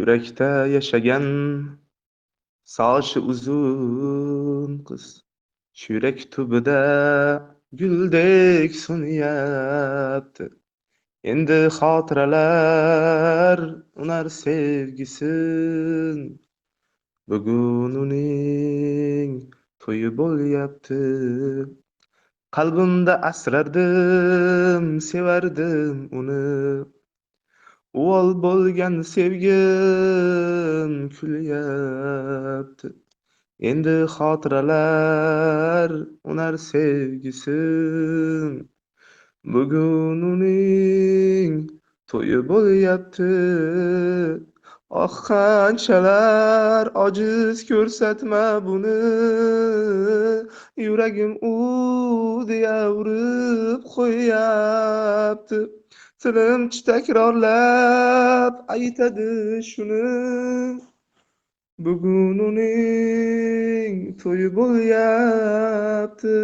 Yurakda yashagan sochi uzun qiz. Shu yurak tubida guldek so'nyapti endi xotiralar unar sevgisin. Bugun uning to'yi bo'lyapti. Qalbimda asrardim sevardim uni. Uvol bo'lgan sevgim kulyapti. Endi xotiralar unar sevgisin bugun uning to'yi bo'lyapti. Oh qanchalar ojiz ko'rsatma buni. Yuragim u deya urib qo'yyapti tilim takrorlab aytadi shuni. Bugun uning to'yi bo'lyapti.